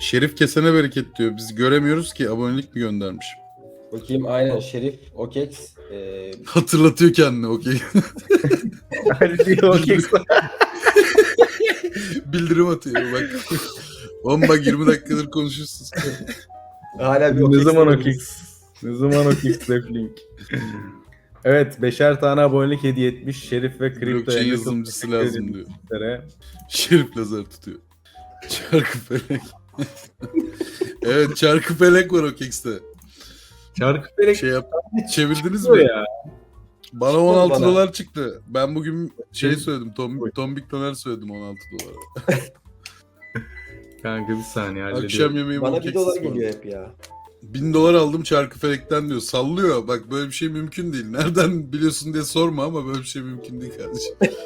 Şerif kesene bereket diyor. Biz göremiyoruz ki abonelik mi göndermiş. Bakayım aynen Şerif, Okex. Ee, Hatırlatıyor kendini okey. Okey. Bildirim atıyor bak. Oğlum bak 20 dakikadır konuşuyorsunuz. hala bir ne zaman okey? Ne zaman okey Reflink? Evet, beşer tane abonelik hediye etmiş Şerif ve Kripto. Blockchain yazılımcısı lazım diyor. Şerif lazer tutuyor. Çarkı felek. evet çarkı felek var o kekste. Çarkı felek Şey yap. Çevirdiniz mi? ya. Bana Çıkmadı 16 bana. dolar çıktı. Ben bugün şey Kim? söyledim. Tom, tombik döner söyledim 16 dolara. Kanka bir saniye Akşam hallediyorum. yemeği Bana bu bir kek dolar ısmarladım. geliyor hep ya. 1000 dolar aldım çarkı felekten diyor. Sallıyor. Bak böyle bir şey mümkün değil. Nereden biliyorsun diye sorma ama böyle bir şey mümkün değil kardeşim.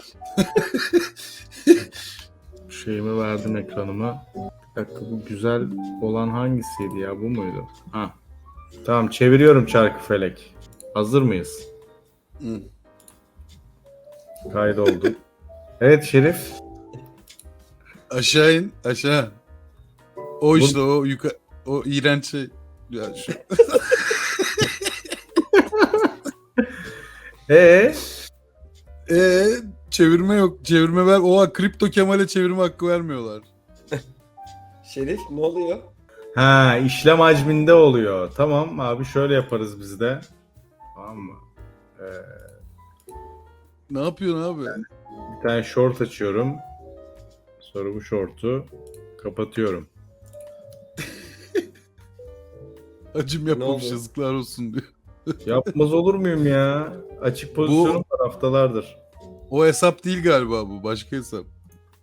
Şeyimi verdim ekranıma. Bir dakika bu güzel olan hangisiydi ya bu muydu? Ha. Tamam çeviriyorum çarkı felek. Hazır mıyız? Hı. Kaydoldu. evet Şerif. Aşağı in. Aşağı. O işte o yukarı. O iğrenç şey. Ya şu. Ee, Ee, çevirme yok. Çevirme ver. Oha kripto Kemal'e çevirme hakkı vermiyorlar. Şerif ne oluyor? ha işlem hacminde oluyor. Tamam abi şöyle yaparız biz de. Tamam mı? Ee, Ne yapıyorsun abi? bir tane short açıyorum. Sonra bu short'u kapatıyorum. Acım Ne yapmamış oldu? yazıklar olsun diyor. Yapmaz olur muyum ya? Açık pozisyonum var haftalardır. O hesap değil galiba bu. Başka hesap.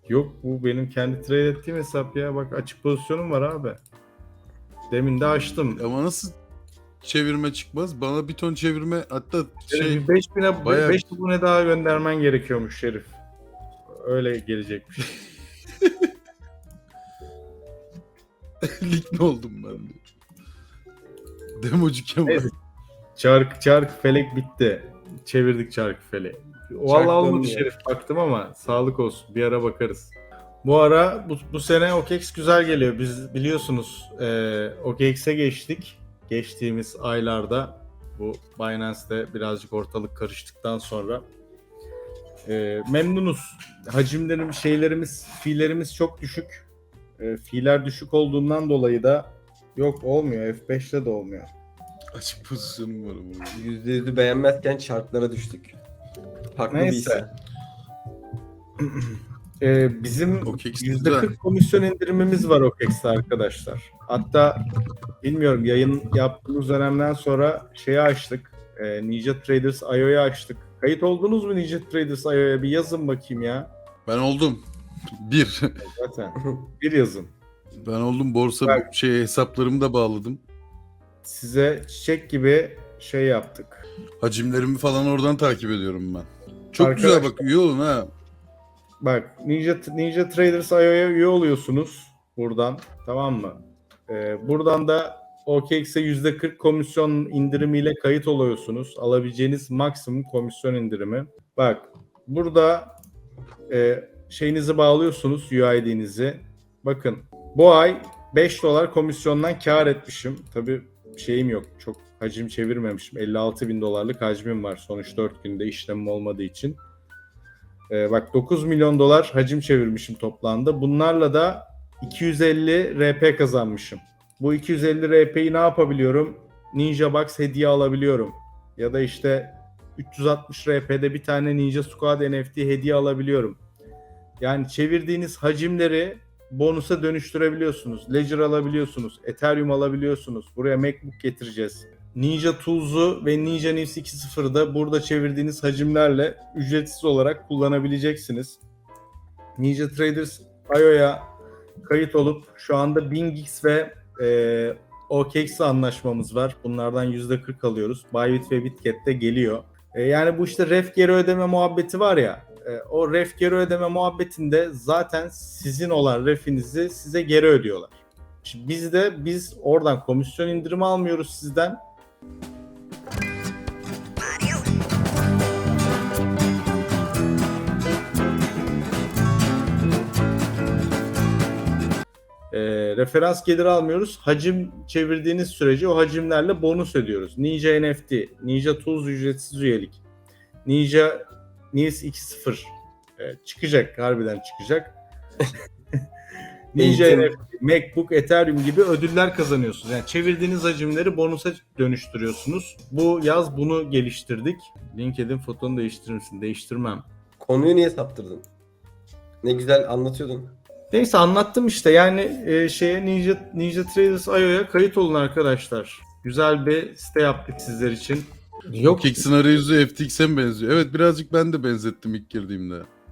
Yok bu benim kendi trade ettiğim hesap ya. Bak açık pozisyonum var abi. Demin de açtım. Ama nasıl çevirme çıkmaz? Bana bir ton çevirme hatta Şey, şey bir 5000'e bayağı- 5 abone daha göndermen gerekiyormuş Şerif. Öyle gelecekmiş. lig ne oldum ben diyor. Democu Kemal. Evet. Çark çark felek bitti. Çevirdik çark felek. Vallahi olmadı. Şerif baktım ama sağlık olsun. Bir ara bakarız. Bu ara bu, bu sene OKEX güzel geliyor. Biz biliyorsunuz e, OKEX'e geçtik. Geçtiğimiz aylarda bu Binance'de birazcık ortalık karıştıktan sonra e, memnunuz. Hacimlerim, şeylerimiz, fiillerimiz çok düşük. E, fiiller düşük olduğundan dolayı da yok olmuyor. F5'te de olmuyor. Açık pozisyonum var ama. Yüzde yüzü beğenmezken çarklara düştük. Haklı Neyse. değilse. Ee, bizim %40 güzel. komisyon indirimimiz var OKEX'te arkadaşlar. Hatta bilmiyorum yayın yaptığımız dönemden sonra şeyi açtık. E, Ninja Traders IO'yu açtık. Kayıt oldunuz mu Ninja Traders IO'ya? Bir yazın bakayım ya. Ben oldum. Bir. Zaten bir yazın. Ben oldum borsa Bak. şey hesaplarımı da bağladım. Size çiçek gibi şey yaptık. Hacimlerimi falan oradan takip ediyorum ben. Çok Arkadaşlar- güzel bak üye olun ha. Bak Ninja, Ninja Traders IO'ya üye oluyorsunuz buradan tamam mı? Ee, buradan da OKX'e %40 komisyon indirimiyle kayıt oluyorsunuz. Alabileceğiniz maksimum komisyon indirimi. Bak burada e, şeyinizi bağlıyorsunuz UID'nizi. Bakın bu ay 5 dolar komisyondan kar etmişim. Tabii şeyim yok. Çok hacim çevirmemişim. 56 bin dolarlık hacmim var. Sonuç 4 günde işlemim olmadığı için. Ee, bak 9 milyon dolar hacim çevirmişim toplamda. Bunlarla da 250 RP kazanmışım. Bu 250 RP'yi ne yapabiliyorum? Ninja Box hediye alabiliyorum. Ya da işte 360 RP'de bir tane Ninja Squad NFT hediye alabiliyorum. Yani çevirdiğiniz hacimleri bonusa dönüştürebiliyorsunuz. Ledger alabiliyorsunuz. Ethereum alabiliyorsunuz. Buraya MacBook getireceğiz. Ninja Tools'u ve Ninja Nifs 2.0'da burada çevirdiğiniz hacimlerle ücretsiz olarak kullanabileceksiniz. Ninja Traders IO'ya kayıt olup şu anda BingX ve e, OKX anlaşmamız var. Bunlardan %40 alıyoruz. Bybit ve Bitget'te geliyor. E, yani bu işte ref geri ödeme muhabbeti var ya. e, o ref geri ödeme muhabbetinde zaten sizin olan refinizi size geri ödüyorlar. Şimdi biz de biz oradan komisyon indirimi almıyoruz sizden. Ee, referans geliri almıyoruz. Hacim çevirdiğiniz sürece o hacimlerle bonus ödüyoruz. Ninja NFT, Ninja Tools ücretsiz üyelik. Ninja Nils 2.0 Evet, çıkacak. Harbiden çıkacak. Ninja. NFT, MacBook, Ethereum gibi ödüller kazanıyorsunuz. Yani çevirdiğiniz hacimleri bonusa dönüştürüyorsunuz. Bu yaz bunu geliştirdik. LinkedIn fotonu değiştirir misin? Değiştirmem. Konuyu niye saptırdın? Ne güzel anlatıyordun. Neyse anlattım işte yani e, şeye Ninja Ninja Traders IO'ya kayıt olun arkadaşlar. Güzel bir site yaptık sizler için. Yok OKEX'in arayüzü FTX'e mi benziyor? Evet birazcık ben de benzettim ilk girdiğimde.